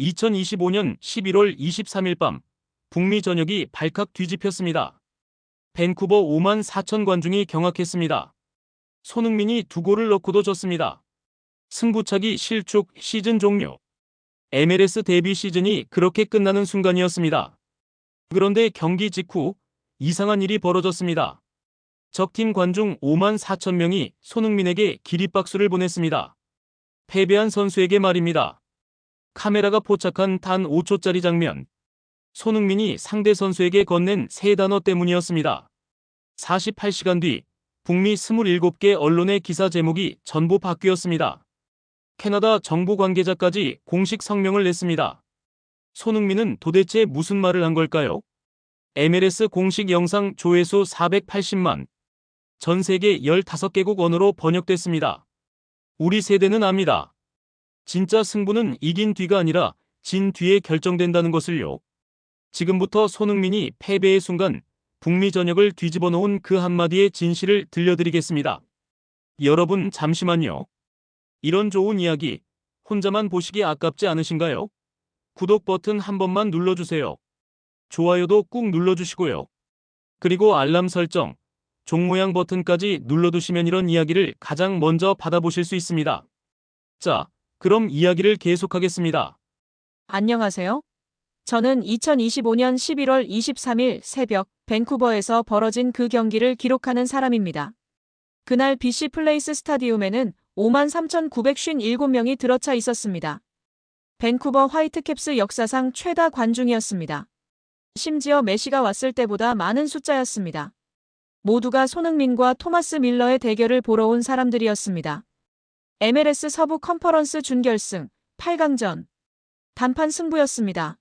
2025년 11월 23일 밤 북미 전역이 발칵 뒤집혔습니다. 밴쿠버 5만 4천 관중이 경악했습니다. 손흥민이 두 골을 넣고도 졌습니다. 승부차기 실축 시즌 종료. MLS 데뷔 시즌이 그렇게 끝나는 순간이었습니다. 그런데 경기 직후 이상한 일이 벌어졌습니다. 적팀 관중 5만 4천 명이 손흥민에게 기립박수를 보냈습니다. 패배한 선수에게 말입니다. 카메라가 포착한 단 5초짜리 장면. 손흥민이 상대 선수에게 건넨 세 단어 때문이었습니다. 48시간 뒤 북미 27개 언론의 기사 제목이 전부 바뀌었습니다. 캐나다 정부 관계자까지 공식 성명을 냈습니다. 손흥민은 도대체 무슨 말을 한 걸까요? MLS 공식 영상 조회수 480만. 전 세계 15개국 언어로 번역됐습니다. 우리 세대는 압니다. 진짜 승부는 이긴 뒤가 아니라 진 뒤에 결정된다는 것을요. 지금부터 손흥민이 패배의 순간 북미 전역을 뒤집어 놓은 그 한마디의 진실을 들려드리겠습니다. 여러분 잠시만요. 이런 좋은 이야기 혼자만 보시기 아깝지 않으신가요? 구독 버튼 한 번만 눌러주세요. 좋아요도 꾹 눌러주시고요. 그리고 알람 설정, 종 모양 버튼까지 눌러두시면 이런 이야기를 가장 먼저 받아보실 수 있습니다. 자, 그럼 이야기를 계속하겠습니다. 안녕하세요. 저는 2025년 11월 23일 새벽 밴쿠버에서 벌어진 그 경기를 기록하는 사람입니다. 그날 BC 플레이스 스타디움에는 53,957명이 들어차 있었습니다. 밴쿠버 화이트캡스 역사상 최다 관중이었습니다. 심지어 메시가 왔을 때보다 많은 숫자였습니다. 모두가 손흥민과 토마스 밀러의 대결을 보러 온 사람들이었습니다. MLS 서부 컨퍼런스 준결승 8강전 단판 승부였습니다.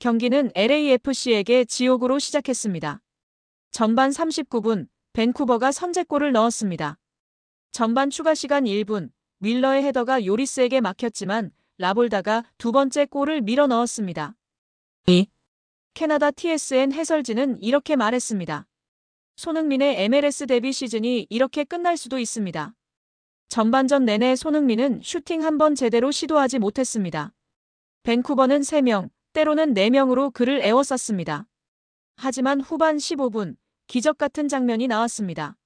경기는 LAFC에게 지옥으로 시작했습니다. 전반 39분 밴쿠버가 선제골을 넣었습니다. 전반 추가 시간 1분 밀러의 헤더가 요리스에게 막혔지만 라볼다가 두 번째 골을 밀어 넣었습니다. 이 캐나다 TSN 해설진은 이렇게 말했습니다. 손흥민의 MLS 데뷔 시즌이 이렇게 끝날 수도 있습니다. 전반전 내내 손흥민은 슈팅 한 번 제대로 시도하지 못했습니다. 밴쿠버는 3명, 때로는 4명으로 그를 에워쌌습니다. 하지만 후반 15분, 기적 같은 장면이 나왔습니다.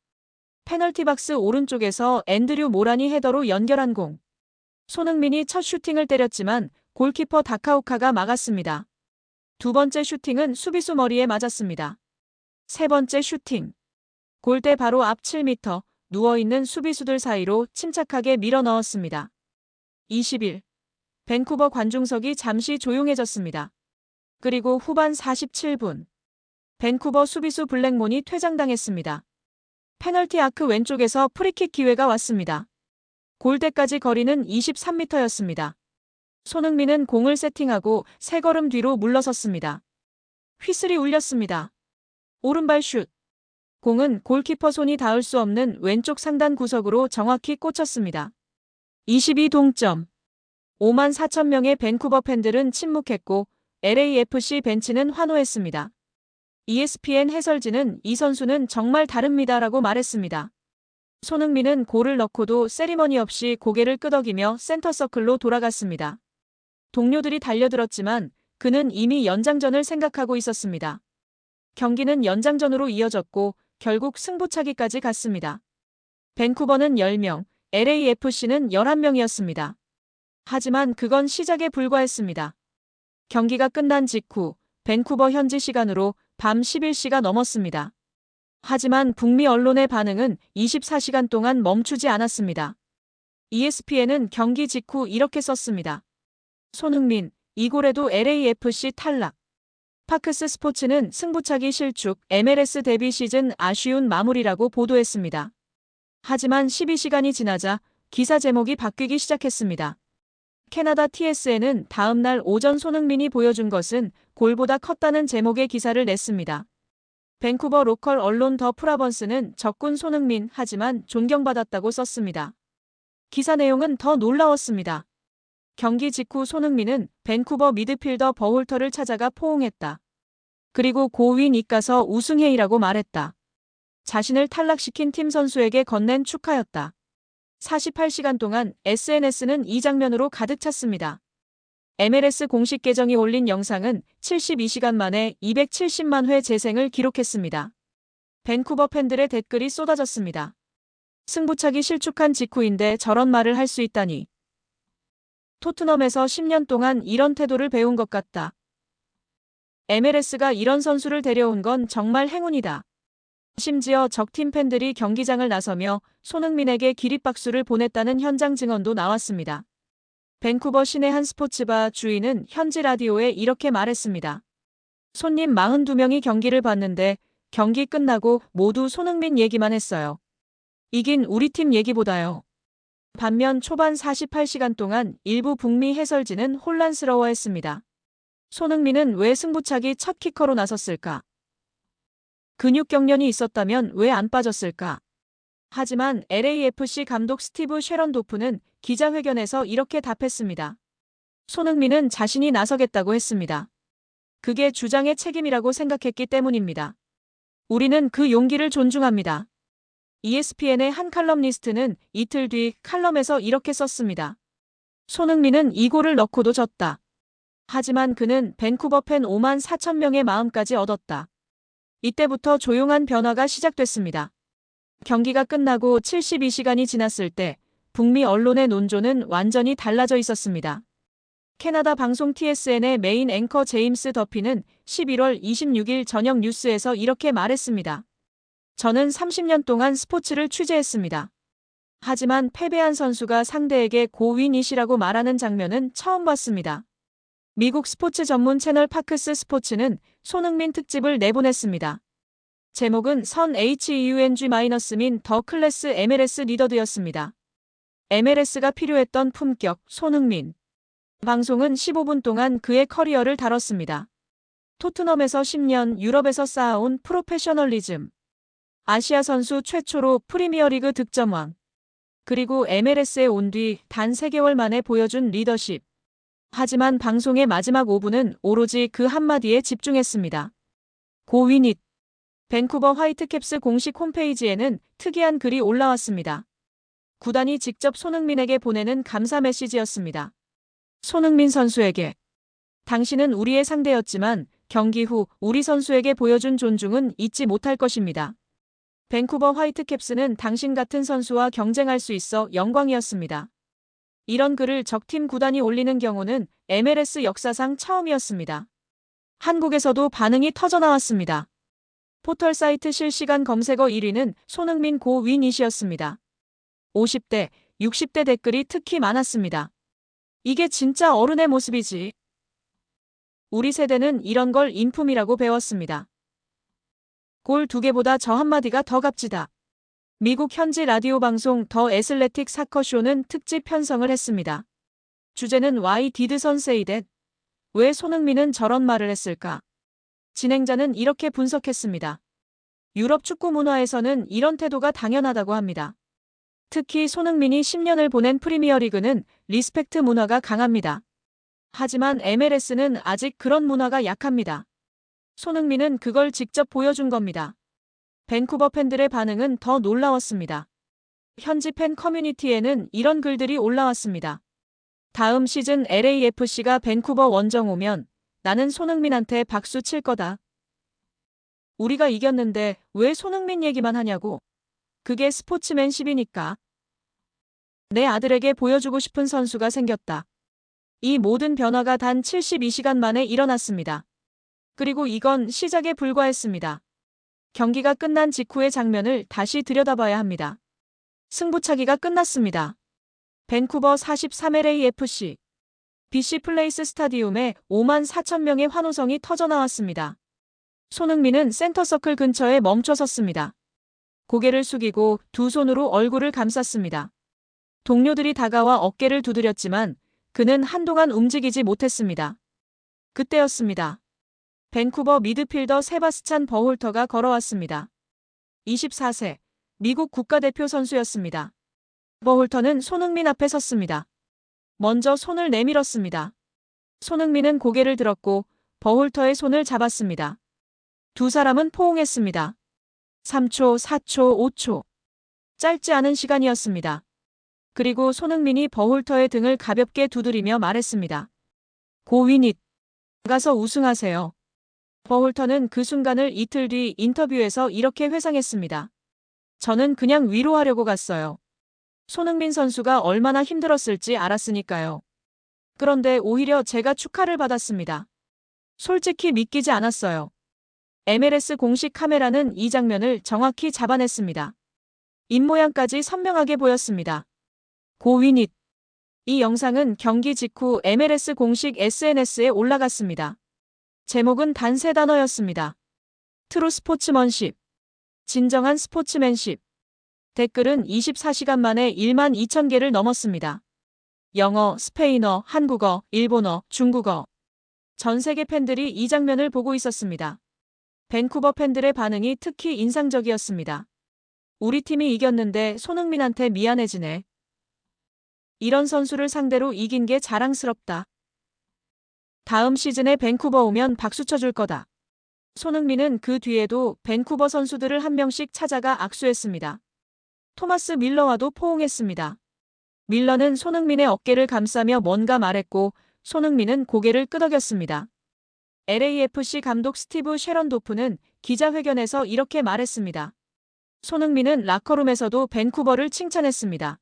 페널티 박스 오른쪽에서 앤드류 모란이 헤더로 연결한 공. 손흥민이 첫 슈팅을 때렸지만 골키퍼 다카오카가 막았습니다. 두 번째 슈팅은 수비수 머리에 맞았습니다. 세 번째 슈팅. 골대 바로 앞 7m, 누워있는 수비수들 사이로 침착하게 밀어 넣었습니다. 20일. 밴쿠버 관중석이 잠시 조용해졌습니다. 그리고 후반 47분. 밴쿠버 수비수 블랙몬이 퇴장당했습니다. 페널티 아크 왼쪽에서 프리킥 기회가 왔습니다. 골대까지 거리는 23m였습니다. 손흥민은 공을 세팅하고 세 걸음 뒤로 물러섰습니다. 휘슬이 울렸습니다. 오른발 슛. 공은 골키퍼 손이 닿을 수 없는 왼쪽 상단 구석으로 정확히 꽂혔습니다. 22 동점. 5만 4천 명의 밴쿠버 팬들은 침묵했고 LAFC 벤치는 환호했습니다. ESPN 해설진은 이 선수는 정말 다릅니다라고 말했습니다. 손흥민은 골을 넣고도 세리머니 없이 고개를 끄덕이며 센터서클로 돌아갔습니다. 동료들이 달려들었지만 그는 이미 연장전을 생각하고 있었습니다. 경기는 연장전으로 이어졌고 결국 승부차기까지 갔습니다. 밴쿠버는 10명, LAFC는 11명이었습니다. 하지만 그건 시작에 불과했습니다. 경기가 끝난 직후 밴쿠버 현지 시간으로 밤 11시가 넘었습니다. 하지만 북미 언론의 반응은 24시간 동안 멈추지 않았습니다. ESPN은 경기 직후 이렇게 썼습니다. 손흥민, 이골에도 LAFC 탈락. 파크스 스포츠는 승부차기 실축, MLS 데뷔 시즌 아쉬운 마무리라고 보도했습니다. 하지만 12시간이 지나자 기사 제목이 바뀌기 시작했습니다. 캐나다 TSN은 다음 날 오전 손흥민이 보여준 것은 골보다 컸다는 제목의 기사를 냈습니다. 밴쿠버 로컬 언론 더 프라번스는 적군 손흥민 하지만 존경받았다고 썼습니다. 기사 내용은 더 놀라웠습니다. 경기 직후 손흥민은 밴쿠버 미드필더 버홀터를 찾아가 포옹했다. 그리고 고윈 이가서 우승해이라고 말했다. 자신을 탈락시킨 팀 선수에게 건넨 축하였다. 48시간 동안 SNS는 이 장면으로 가득 찼습니다. MLS 공식 계정이 올린 영상은 72시간 만에 270만 회 재생을 기록했습니다. 밴쿠버 팬들의 댓글이 쏟아졌습니다. 승부차기 실축한 직후인데 저런 말을 할 수 있다니. 토트넘에서 10년 동안 이런 태도를 배운 것 같다. MLS가 이런 선수를 데려온 건 정말 행운이다. 심지어 적팀 팬들이 경기장을 나서며 손흥민에게 기립박수를 보냈다는 현장 증언도 나왔습니다. 밴쿠버 시내 한 스포츠바 주인은 현지 라디오에 이렇게 말했습니다. 손님 42명이 경기를 봤는데 경기 끝나고 모두 손흥민 얘기만 했어요. 이긴 우리 팀 얘기보다요. 반면 초반 48시간 동안 일부 북미 해설진은 혼란스러워했습니다. 손흥민은 왜 승부차기 첫 키커로 나섰을까? 근육 경련이 있었다면 왜 안 빠졌을까? 하지만 LAFC 감독 스티브 쉐런 도프는 기자회견에서 이렇게 답했습니다. 손흥민은 자신이 나서겠다고 했습니다. 그게 주장의 책임이라고 생각했기 때문입니다. 우리는 그 용기를 존중합니다. ESPN의 한 칼럼니스트는 이틀 뒤 칼럼에서 이렇게 썼습니다. 손흥민은 이 골을 넣고도 졌다. 하지만 그는 밴쿠버 팬 5만 4천 명의 마음까지 얻었다. 이때부터 조용한 변화가 시작됐습니다. 경기가 끝나고 72시간이 지났을 때 북미 언론의 논조는 완전히 달라져 있었습니다. 캐나다 방송 TSN의 메인 앵커 제임스 더피는 11월 26일 저녁 뉴스에서 이렇게 말했습니다. 저는 30년 동안 스포츠를 취재했습니다. 하지만 패배한 선수가 상대에게 고윈이시라고 말하는 장면은 처음 봤습니다. 미국 스포츠 전문 채널 파크스 스포츠는 손흥민 특집을 내보냈습니다. 제목은 선 HEUNG-민 더 클래스 MLS 리더드였습니다. MLS가 필요했던 품격 손흥민. 방송은 15분 동안 그의 커리어를 다뤘습니다. 토트넘에서 10년 유럽에서 쌓아온 프로페셔널리즘. 아시아 선수 최초로 프리미어리그 득점왕. 그리고 MLS에 온 뒤 단 3개월 만에 보여준 리더십. 하지만 방송의 마지막 5분은 오로지 그 한마디에 집중했습니다. 고윈잇. 밴쿠버 화이트캡스 공식 홈페이지에는 특이한 글이 올라왔습니다. 구단이 직접 손흥민에게 보내는 감사 메시지였습니다. 손흥민 선수에게. 당신은 우리의 상대였지만 경기 후 우리 선수에게 보여준 존중은 잊지 못할 것입니다. 밴쿠버 화이트캡스는 당신 같은 선수와 경쟁할 수 있어 영광이었습니다. 이런 글을 적팀 구단이 올리는 경우는 MLS 역사상 처음이었습니다. 한국에서도 반응이 터져나왔습니다. 포털 사이트 실시간 검색어 1위는 손흥민 고윈이시였습니다. 50대, 60대 댓글이 특히 많았습니다. 이게 진짜 어른의 모습이지. 우리 세대는 이런 걸 인품이라고 배웠습니다. 골 두 개보다 저 한마디가 더 값지다. 미국 현지 라디오 방송 더 애슬레틱 사커쇼는 특집 편성을 했습니다. 주제는 Why did son say that? 왜 손흥민은 저런 말을 했을까? 진행자는 이렇게 분석했습니다. 유럽 축구 문화에서는 이런 태도가 당연하다고 합니다. 특히 손흥민이 10년을 보낸 프리미어리그는 리스펙트 문화가 강합니다. 하지만 MLS는 아직 그런 문화가 약합니다. 손흥민은 그걸 직접 보여준 겁니다. 밴쿠버 팬들의 반응은 더 놀라웠습니다. 현지 팬 커뮤니티에는 이런 글들이 올라왔습니다. 다음 시즌 LAFC가 밴쿠버 원정 오면 나는 손흥민한테 박수 칠 거다. 우리가 이겼는데 왜 손흥민 얘기만 하냐고. 그게 스포츠맨십이니까. 내 아들에게 보여주고 싶은 선수가 생겼다. 이 모든 변화가 단 72시간 만에 일어났습니다. 그리고 이건 시작에 불과했습니다. 경기가 끝난 직후의 장면을 다시 들여다봐야 합니다. 승부차기가 끝났습니다. 밴쿠버 43LAFC BC 플레이스 스타디움에 5만 4천 명의 환호성이 터져나왔습니다. 손흥민은 센터서클 근처에 멈춰 섰습니다. 고개를 숙이고 두 손으로 얼굴을 감쌌습니다. 동료들이 다가와 어깨를 두드렸지만 그는 한동안 움직이지 못했습니다. 그때였습니다. 밴쿠버 미드필더 세바스찬 버홀터가 걸어왔습니다. 24세, 미국 국가대표 선수였습니다. 버홀터는 손흥민 앞에 섰습니다. 먼저 손을 내밀었습니다. 손흥민은 고개를 들었고 버홀터의 손을 잡았습니다. 두 사람은 포옹했습니다. 3초, 4초, 5초. 짧지 않은 시간이었습니다. 그리고 손흥민이 버홀터의 등을 가볍게 두드리며 말했습니다. 고윈잇. 가서 우승하세요. 버홀턴은 그 순간을 이틀 뒤 인터뷰에서 이렇게 회상했습니다. 저는 그냥 위로하려고 갔어요. 손흥민 선수가 얼마나 힘들었을지 알았으니까요. 그런데 오히려 제가 축하를 받았습니다. 솔직히 믿기지 않았어요. MLS 공식 카메라는 이 장면을 정확히 잡아냈습니다. 입모양까지 선명하게 보였습니다. 고윈잇. 이 영상은 경기 직후 MLS 공식 SNS에 올라갔습니다. 제목은 단 세 단어였습니다. 트루 스포츠먼십. 진정한 스포츠맨십. 댓글은 24시간 만에 1만 2천 개를 넘었습니다. 영어, 스페인어, 한국어, 일본어, 중국어. 전 세계 팬들이 이 장면을 보고 있었습니다. 밴쿠버 팬들의 반응이 특히 인상적이었습니다. 우리 팀이 이겼는데 손흥민한테 미안해지네. 이런 선수를 상대로 이긴 게 자랑스럽다. 다음 시즌에 밴쿠버 오면 박수 쳐줄 거다. 손흥민은 그 뒤에도 밴쿠버 선수들을 한 명씩 찾아가 악수했습니다. 토마스 밀러와도 포옹했습니다. 밀러는 손흥민의 어깨를 감싸며 뭔가 말했고 손흥민은 고개를 끄덕였습니다. LAFC 감독 스티브 쉐런도프는 기자회견에서 이렇게 말했습니다. 손흥민은 라커룸에서도 밴쿠버를 칭찬했습니다.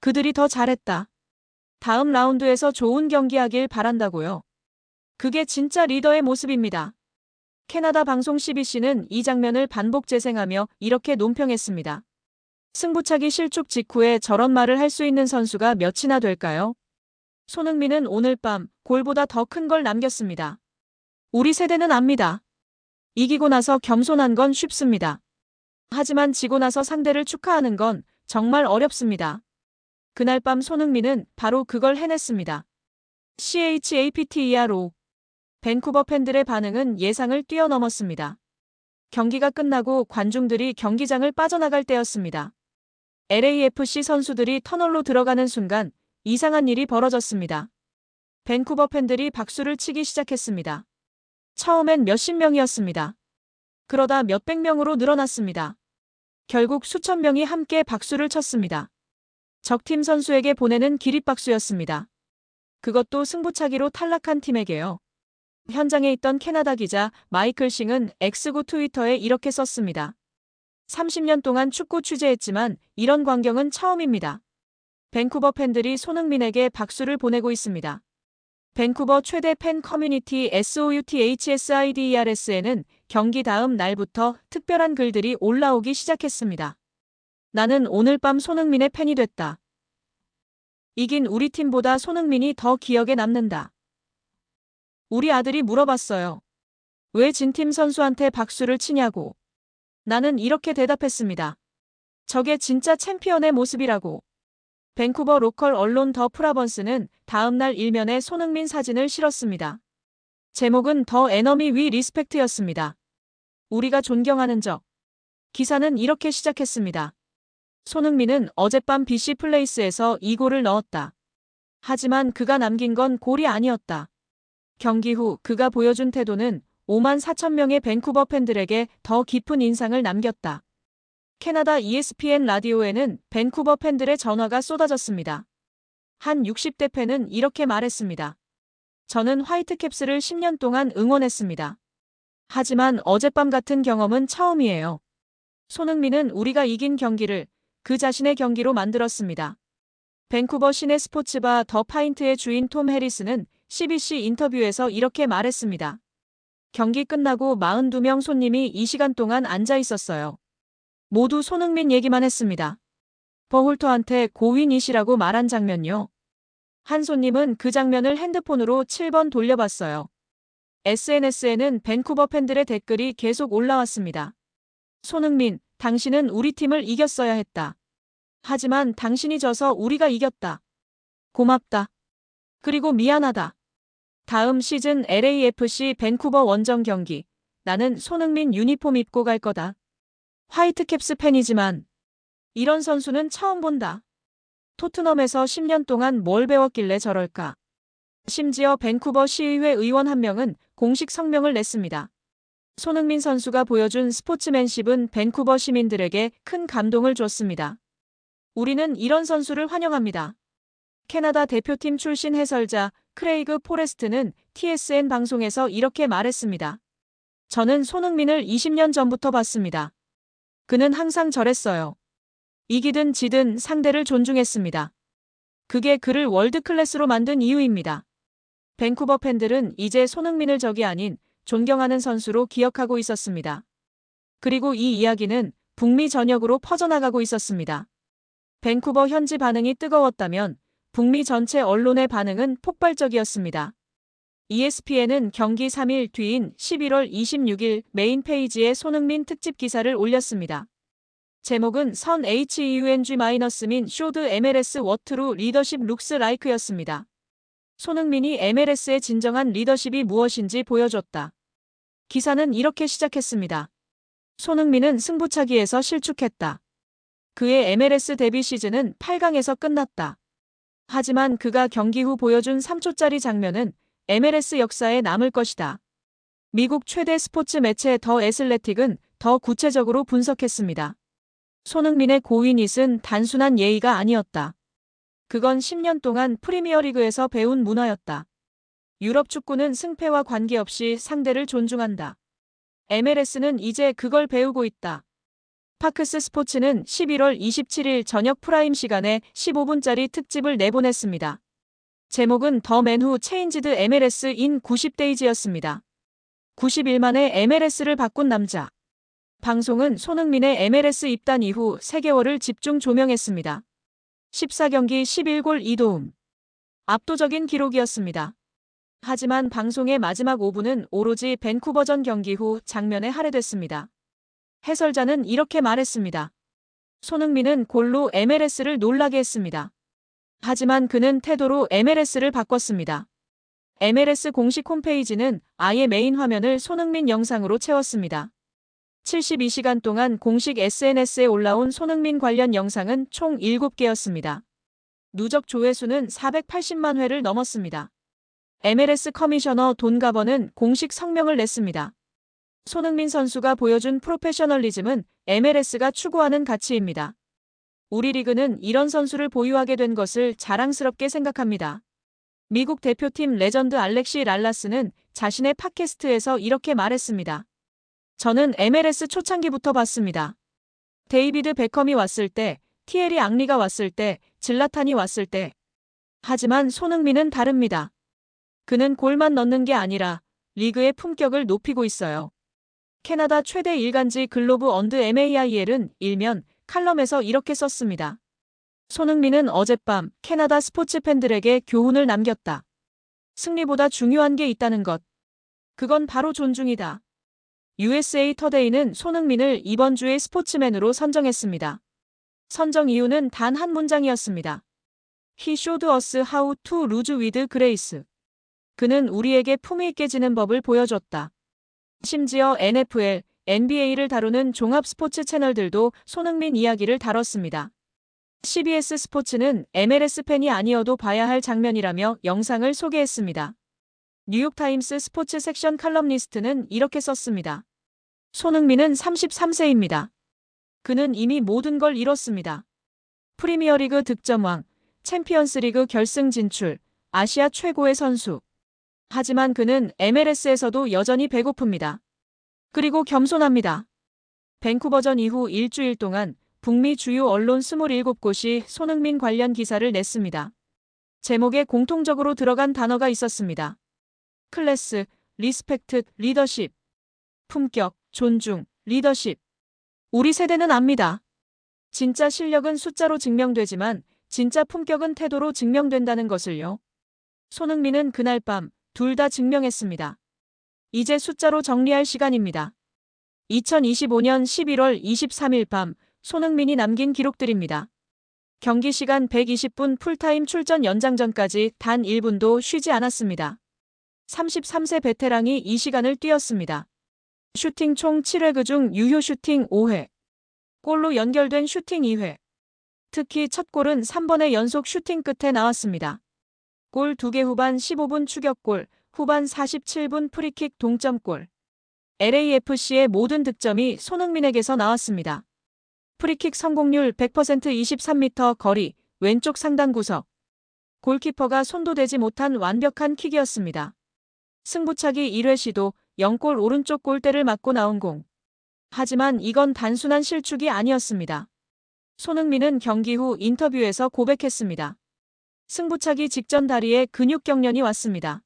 그들이 더 잘했다. 다음 라운드에서 좋은 경기하길 바란다고요. 그게 진짜 리더의 모습입니다. 캐나다 방송 CBC는 이 장면을 반복 재생하며 이렇게 논평했습니다. 승부차기 실축 직후에 저런 말을 할 수 있는 선수가 몇이나 될까요? 손흥민은 오늘 밤 골보다 더 큰 걸 남겼습니다. 우리 세대는 압니다. 이기고 나서 겸손한 건 쉽습니다. 하지만 지고 나서 상대를 축하하는 건 정말 어렵습니다. 그날 밤 손흥민은 바로 그걸 해냈습니다. CHAPTERO 밴쿠버 팬들의 반응은 예상을 뛰어넘었습니다. 경기가 끝나고 관중들이 경기장을 빠져나갈 때였습니다. LAFC 선수들이 터널로 들어가는 순간 이상한 일이 벌어졌습니다. 밴쿠버 팬들이 박수를 치기 시작했습니다. 처음엔 몇십 명이었습니다. 그러다 몇백 명으로 늘어났습니다. 결국 수천 명이 함께 박수를 쳤습니다. 적팀 선수에게 보내는 기립박수였습니다. 그것도 승부차기로 탈락한 팀에게요. 현장에 있던 캐나다 기자 마이클 싱은 X구 트위터에 이렇게 썼습니다. 30년 동안 축구 취재했지만 이런 광경은 처음입니다. 밴쿠버 팬들이 손흥민에게 박수를 보내고 있습니다. 밴쿠버 최대 팬 커뮤니티 SOUTHSIDERS에는 경기 다음 날부터 특별한 글들이 올라오기 시작했습니다. 나는 오늘 밤 손흥민의 팬이 됐다. 이긴 우리 팀보다 손흥민이 더 기억에 남는다. 우리 아들이 물어봤어요. 왜 진팀 선수한테 박수를 치냐고. 나는 이렇게 대답했습니다. 저게 진짜 챔피언의 모습이라고. 밴쿠버 로컬 언론 더 프라번스는 다음날 일면에 손흥민 사진을 실었습니다. 제목은 더 에너미 위 리스펙트였습니다. 우리가 존경하는 적. 기사는 이렇게 시작했습니다. 손흥민은 어젯밤 BC 플레이스에서 2골을 넣었다. 하지만 그가 남긴 건 골이 아니었다. 경기 후 그가 보여준 태도는 5만 4천 명의 밴쿠버 팬들에게 더 깊은 인상을 남겼다. 캐나다 ESPN 라디오에는 밴쿠버 팬들의 전화가 쏟아졌습니다. 한 60대 팬은 이렇게 말했습니다. 저는 화이트캡스를 10년 동안 응원했습니다. 하지만 어젯밤 같은 경험은 처음이에요. 손흥민은 우리가 이긴 경기를 그 자신의 경기로 만들었습니다. 밴쿠버 시내 스포츠바 더 파인트의 주인 톰 해리스는 CBC 인터뷰에서 이렇게 말했습니다. 경기 끝나고 42명 손님이 이 시간 동안 앉아 있었어요. 모두 손흥민 얘기만 했습니다. 버홀터한테 고윈이시라고 말한 장면요. 한 손님은 그 장면을 핸드폰으로 7번 돌려봤어요. SNS에는 밴쿠버 팬들의 댓글이 계속 올라왔습니다. 손흥민, 당신은 우리 팀을 이겼어야 했다. 하지만 당신이 져서 우리가 이겼다. 고맙다. 그리고 미안하다. 다음 시즌 LAFC 밴쿠버 원정 경기. 나는 손흥민 유니폼 입고 갈 거다. 화이트캡스 팬이지만 이런 선수는 처음 본다. 토트넘에서 10년 동안 뭘 배웠길래 저럴까. 심지어 밴쿠버 시의회 의원 한 명은 공식 성명을 냈습니다. 손흥민 선수가 보여준 스포츠맨십은 밴쿠버 시민들에게 큰 감동을 줬습니다. 우리는 이런 선수를 환영합니다. 캐나다 대표팀 출신 해설자 크레이그 포레스트는 TSN 방송에서 이렇게 말했습니다. 저는 손흥민을 20년 전부터 봤습니다. 그는 항상 저랬어요. 이기든 지든 상대를 존중했습니다. 그게 그를 월드 클래스로 만든 이유입니다. 밴쿠버 팬들은 이제 손흥민을 적이 아닌 존경하는 선수로 기억하고 있었습니다. 그리고 이 이야기는 북미 전역으로 퍼져나가고 있었습니다. 밴쿠버 현지 반응이 뜨거웠다면 북미 전체 언론의 반응은 폭발적이었습니다. ESPN은 경기 3일 뒤인 11월 26일 메인 페이지에 손흥민 특집 기사를 올렸습니다. 제목은 선 HEUNG-민 쇼드 MLS 워트루 리더십 룩스 라이크였습니다. 손흥민이 MLS의 진정한 리더십이 무엇인지 보여줬다. 기사는 이렇게 시작했습니다. 손흥민은 승부차기에서 실축했다. 그의 MLS 데뷔 시즌은 8강에서 끝났다. 하지만 그가 경기 후 보여준 3초짜리 장면은 MLS 역사에 남을 것이다. 미국 최대 스포츠 매체 더 애슬레틱은 더 구체적으로 분석했습니다. 손흥민의 고위닛은 단순한 예의가 아니었다. 그건 10년 동안 프리미어리그에서 배운 문화였다. 유럽 축구는 승패와 관계없이 상대를 존중한다. MLS는 이제 그걸 배우고 있다. 파크스 스포츠는 11월 27일 저녁 프라임 시간에 15분짜리 특집을 내보냈습니다. 제목은 더 맨 후 체인지드 MLS 인 90데이즈였습니다. 90일 만에 MLS를 바꾼 남자. 방송은 손흥민의 MLS 입단 이후 3개월을 집중 조명했습니다. 14경기 11골 2도움. 압도적인 기록이었습니다. 하지만 방송의 마지막 5분은 오로지 밴쿠버전 경기 후 장면에 할애됐습니다. 해설자는 이렇게 말했습니다. 손흥민은 골로 MLS를 놀라게 했습니다. 하지만 그는 태도로 MLS를 바꿨습니다. MLS 공식 홈페이지는 아예 메인 화면을 손흥민 영상으로 채웠습니다. 72시간 동안 공식 SNS에 올라온 손흥민 관련 영상은 총 7개였습니다. 누적 조회수는 480만 회를 넘었습니다. MLS 커미셔너 돈 가버는 공식 성명을 냈습니다. 손흥민 선수가 보여준 프로페셔널리즘은 MLS가 추구하는 가치입니다. 우리 리그는 이런 선수를 보유하게 된 것을 자랑스럽게 생각합니다. 미국 대표팀 레전드 알렉시 랄라스는 자신의 팟캐스트에서 이렇게 말했습니다. 저는 MLS 초창기부터 봤습니다. 데이비드 베컴이 왔을 때, 티에리 앙리가 왔을 때, 질라탄이 왔을 때. 하지만 손흥민은 다릅니다. 그는 골만 넣는 게 아니라 리그의 품격을 높이고 있어요. 캐나다 최대 일간지 글로브 언드 MAIL은 일면 칼럼에서 이렇게 썼습니다. 손흥민은 어젯밤 캐나다 스포츠 팬들에게 교훈을 남겼다. 승리보다 중요한 게 있다는 것. 그건 바로 존중이다. USA 터데이는 손흥민을 이번 주의 스포츠맨으로 선정했습니다. 선정 이유는 단 한 문장이었습니다. He showed us how to lose with grace. 그는 우리에게 품위 있게 지는 법을 보여줬다. 심지어 NFL, NBA를 다루는 종합 스포츠 채널들도 손흥민 이야기를 다뤘습니다. CBS 스포츠는 MLS 팬이 아니어도 봐야 할 장면이라며 영상을 소개했습니다. 뉴욕타임스 스포츠 섹션 칼럼니스트는 이렇게 썼습니다. 손흥민은 33세입니다. 그는 이미 모든 걸 이뤘습니다. 프리미어리그 득점왕, 챔피언스리그 결승 진출, 아시아 최고의 선수. 하지만 그는 MLS에서도 여전히 배고픕니다. 그리고 겸손합니다. 밴쿠버전 이후 일주일 동안 북미 주요 언론 27곳이 손흥민 관련 기사를 냈습니다. 제목에 공통적으로 들어간 단어가 있었습니다. 클래스, 리스펙트, 리더십. 품격, 존중, 리더십. 우리 세대는 압니다. 진짜 실력은 숫자로 증명되지만 진짜 품격은 태도로 증명된다는 것을요. 손흥민은 그날 밤 둘 다 증명했습니다. 이제 숫자로 정리할 시간입니다. 2025년 11월 23일 밤 손흥민이 남긴 기록들입니다. 경기 시간 120분 풀타임 출전 연장전까지 단 1분도 쉬지 않았습니다. 33세 베테랑이 이 시간을 뛰었습니다. 슈팅 총 7회 그중 유효 슈팅 5회. 골로 연결된 슈팅 2회. 특히 첫 골은 3번의 연속 슈팅 끝에 나왔습니다. 골 2개 후반 15분 추격골, 후반 47분 프리킥 동점골. LAFC의 모든 득점이 손흥민에게서 나왔습니다. 프리킥 성공률 100% 23m 거리, 왼쪽 상단 구석. 골키퍼가 손도 대지 못한 완벽한 킥이었습니다. 승부차기 1회 시도 0골 오른쪽 골대를 맞고 나온 공. 하지만 이건 단순한 실축이 아니었습니다. 손흥민은 경기 후 인터뷰에서 고백했습니다. 승부차기 직전 다리에 근육 경련이 왔습니다.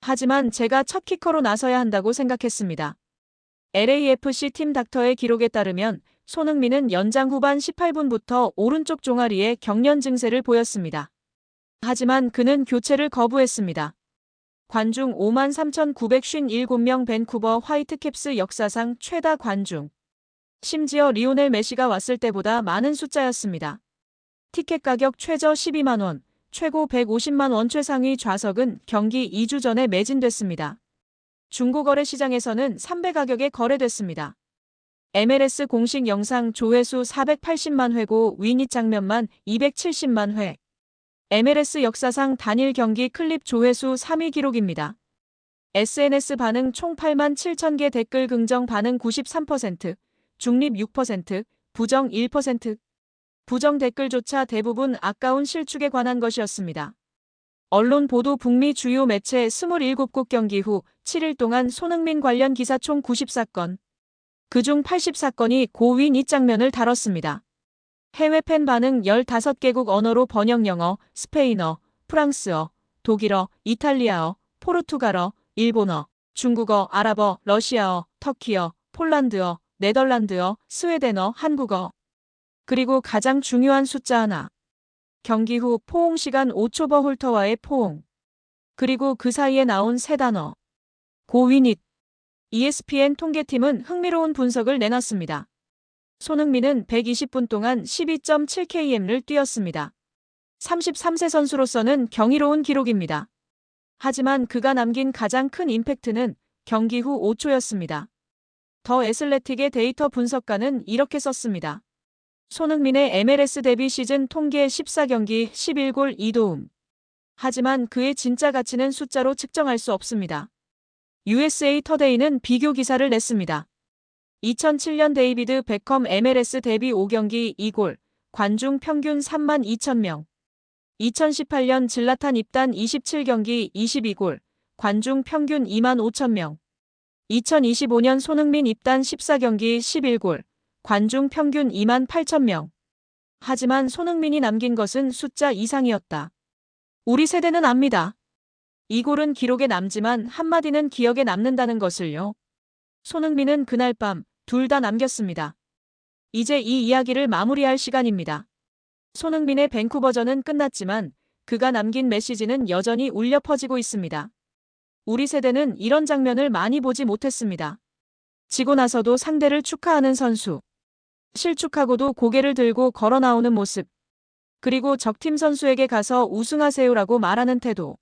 하지만 제가 첫 키커로 나서야 한다고 생각했습니다. LAFC 팀 닥터의 기록에 따르면 손흥민은 연장 후반 18분부터 오른쪽 종아리에 경련 증세를 보였습니다. 하지만 그는 교체를 거부했습니다. 관중 53,957명 밴쿠버 화이트캡스 역사상 최다 관중. 심지어 리오넬 메시가 왔을 때보다 많은 숫자였습니다. 티켓 가격 최저 12만 원, 최고 150만 원 최상위 좌석은 경기 2주 전에 매진됐습니다. 중고거래 시장에서는 3배 가격에 거래됐습니다. MLS 공식 영상 조회수 480만 회고 위닛 장면만 270만 회. MLS 역사상 단일 경기 클립 조회수 3위 기록입니다. SNS 반응 총 8만 7천 개 댓글 긍정 반응 93%, 중립 6%, 부정 1%. 부정 댓글조차 대부분 아까운 실축에 관한 것이었습니다. 언론 보도 북미 주요 매체 27곳 경기 후 7일 동안 손흥민 관련 기사 총 94건. 그중 80사건이 고윈 이 장면을 다뤘습니다. 해외 팬 반응 15개국 언어로 번역 영어, 스페인어, 프랑스어, 독일어, 이탈리아어, 포르투갈어, 일본어, 중국어, 아랍어, 러시아어, 터키어, 폴란드어, 네덜란드어, 스웨덴어, 한국어. 그리고 가장 중요한 숫자 하나. 경기 후 포옹 시간 5초버 홀터와의 포옹. 그리고 그 사이에 나온 세 단어. 고위닛. ESPN 통계팀은 흥미로운 분석을 내놨습니다. 손흥민은 120분 동안 12.7km를 뛰었습니다. 33세 선수로서는 경이로운 기록입니다. 하지만 그가 남긴 가장 큰 임팩트는 경기 후 5초였습니다. 더 애슬레틱의 데이터 분석가는 이렇게 썼습니다. 손흥민의 MLS 데뷔 시즌 통계 14경기 11골 2도움. 하지만 그의 진짜 가치는 숫자로 측정할 수 없습니다. USA 터데이는 비교 기사를 냈습니다. 2007년 데이비드 베컴 MLS 데뷔 5경기 2골, 관중 평균 3만 2천 명. 2018년 질라탄 입단 27경기 22골, 관중 평균 2만 5천 명. 2025년 손흥민 입단 14경기 11골, 관중 평균 2만 8천 명. 하지만 손흥민이 남긴 것은 숫자 이상이었다. 우리 세대는 압니다. 이 골은 기록에 남지만 한마디는 기억에 남는다는 것을요. 손흥민은 그날 밤 둘 다 남겼습니다. 이제 이 이야기를 마무리할 시간입니다. 손흥민의 밴쿠버전은 끝났지만 그가 남긴 메시지는 여전히 울려 퍼지고 있습니다. 우리 세대는 이런 장면을 많이 보지 못했습니다. 지고 나서도 상대를 축하하는 선수. 실축하고도 고개를 들고 걸어 나오는 모습. 그리고 적팀 선수에게 가서 우승하세요라고 말하는 태도.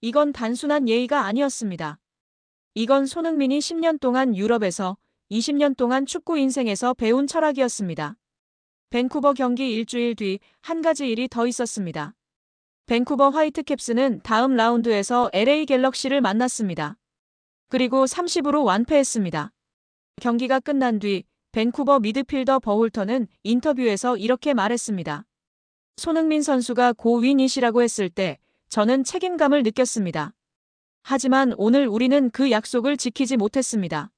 이건 단순한 예의가 아니었습니다. 이건 손흥민이 10년 동안 유럽에서 20년 동안 축구 인생에서 배운 철학이었습니다. 밴쿠버 경기 일주일 뒤 한 가지 일이 더 있었습니다. 밴쿠버 화이트캡스는 다음 라운드에서 LA 갤럭시를 만났습니다. 그리고 30으로 완패했습니다. 경기가 끝난 뒤 밴쿠버 미드필더 버홀턴은 인터뷰에서 이렇게 말했습니다. 손흥민 선수가 고윈이시라고 했을 때 저는 책임감을 느꼈습니다. 하지만 오늘 우리는 그 약속을 지키지 못했습니다.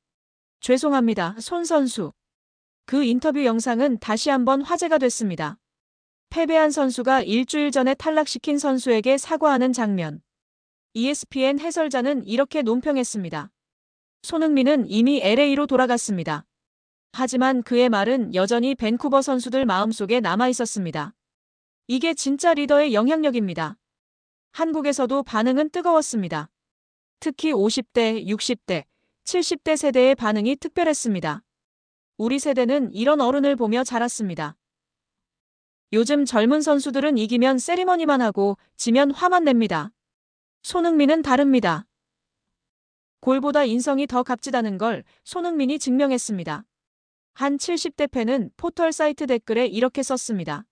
죄송합니다, 손 선수. 그 인터뷰 영상은 다시 한번 화제가 됐습니다. 패배한 선수가 일주일 전에 탈락시킨 선수에게 사과하는 장면. ESPN 해설자는 이렇게 논평했습니다. 손흥민은 이미 LA로 돌아갔습니다. 하지만 그의 말은 여전히 밴쿠버 선수들 마음속에 남아 있었습니다. 이게 진짜 리더의 영향력입니다. 한국에서도 반응은 뜨거웠습니다. 특히 50대, 60대, 70대 세대의 반응이 특별했습니다. 우리 세대는 이런 어른을 보며 자랐습니다. 요즘 젊은 선수들은 이기면 세리머니만 하고 지면 화만 냅니다. 손흥민은 다릅니다. 골보다 인성이 더 값지다는 걸 손흥민이 증명했습니다. 한 70대 팬은 포털 사이트 댓글에 이렇게 썼습니다.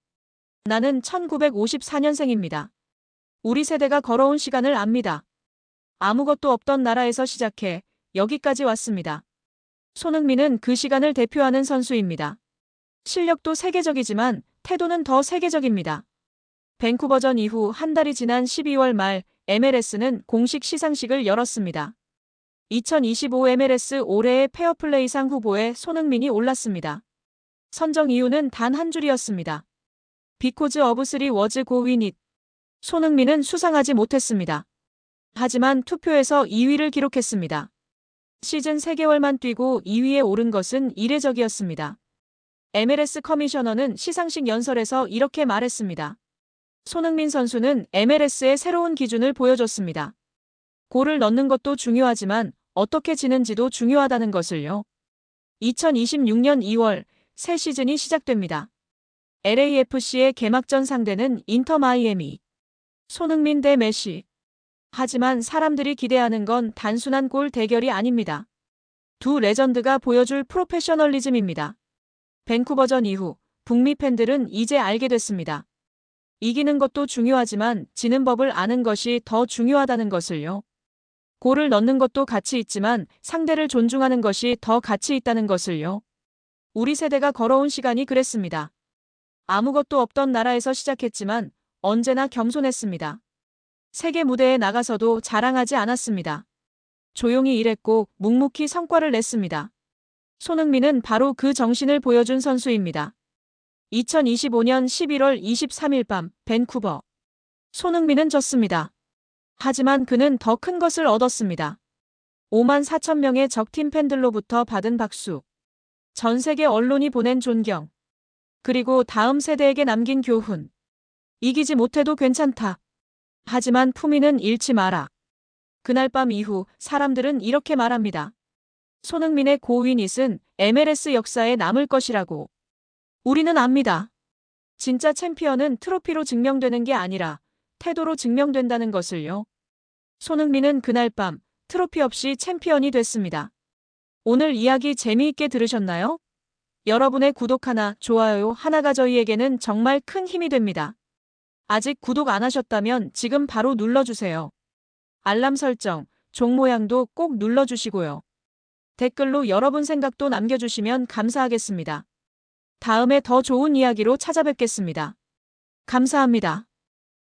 나는 1954년생입니다. 우리 세대가 걸어온 시간을 압니다. 아무것도 없던 나라에서 시작해 여기까지 왔습니다. 손흥민은 그 시간을 대표하는 선수입니다. 실력도 세계적이지만 태도는 더 세계적입니다. 밴쿠버전 이후 한 달이 지난 12월 말 MLS는 공식 시상식을 열었습니다. 2025 MLS 올해의 페어플레이상 후보에 손흥민이 올랐습니다. 선정 이유는 단 한 줄이었습니다. 비코즈 어브 쓰리 워즈 고윈잇. 손흥민은 수상하지 못했습니다. 하지만 투표에서 2위를 기록했습니다. 시즌 3개월만 뛰고 2위에 오른 것은 이례적이었습니다. MLS 커미셔너는 시상식 연설에서 이렇게 말했습니다. 손흥민 선수는 MLS의 새로운 기준을 보여줬습니다. 골을 넣는 것도 중요하지만 어떻게 지는지도 중요하다는 것을요. 2026년 2월 새 시즌이 시작됩니다. LAFC의 개막전 상대는 인터 마이애미. 손흥민 대 메시. 하지만 사람들이 기대하는 건 단순한 골 대결이 아닙니다. 두 레전드가 보여줄 프로페셔널리즘입니다. 밴쿠버전 이후 북미 팬들은 이제 알게 됐습니다. 이기는 것도 중요하지만 지는 법을 아는 것이 더 중요하다는 것을요. 골을 넣는 것도 가치 있지만 상대를 존중하는 것이 더 가치 있다는 것을요. 우리 세대가 걸어온 시간이 그랬습니다. 아무것도 없던 나라에서 시작했지만 언제나 겸손했습니다. 세계 무대에 나가서도 자랑하지 않았습니다. 조용히 일했고 묵묵히 성과를 냈습니다. 손흥민은 바로 그 정신을 보여준 선수입니다. 2025년 11월 23일 밤 밴쿠버. 손흥민은 졌습니다. 하지만 그는 더 큰 것을 얻었습니다. 5만 4천 명의 적팀 팬들로부터 받은 박수. 전 세계 언론이 보낸 존경. 그리고 다음 세대에게 남긴 교훈. 이기지 못해도 괜찮다. 하지만 품위는 잃지 마라. 그날 밤 이후 사람들은 이렇게 말합니다. 손흥민의 고윈잇은 MLS 역사에 남을 것이라고. 우리는 압니다. 진짜 챔피언은 트로피로 증명되는 게 아니라 태도로 증명된다는 것을요. 손흥민은 그날 밤 트로피 없이 챔피언이 됐습니다. 오늘 이야기 재미있게 들으셨나요? 여러분의 구독 하나, 좋아요 하나가 저희에게는 정말 큰 힘이 됩니다. 아직 구독 안 하셨다면 지금 바로 눌러주세요. 알람 설정, 종 모양도 꼭 눌러주시고요. 댓글로 여러분 생각도 남겨주시면 감사하겠습니다. 다음에 더 좋은 이야기로 찾아뵙겠습니다. 감사합니다.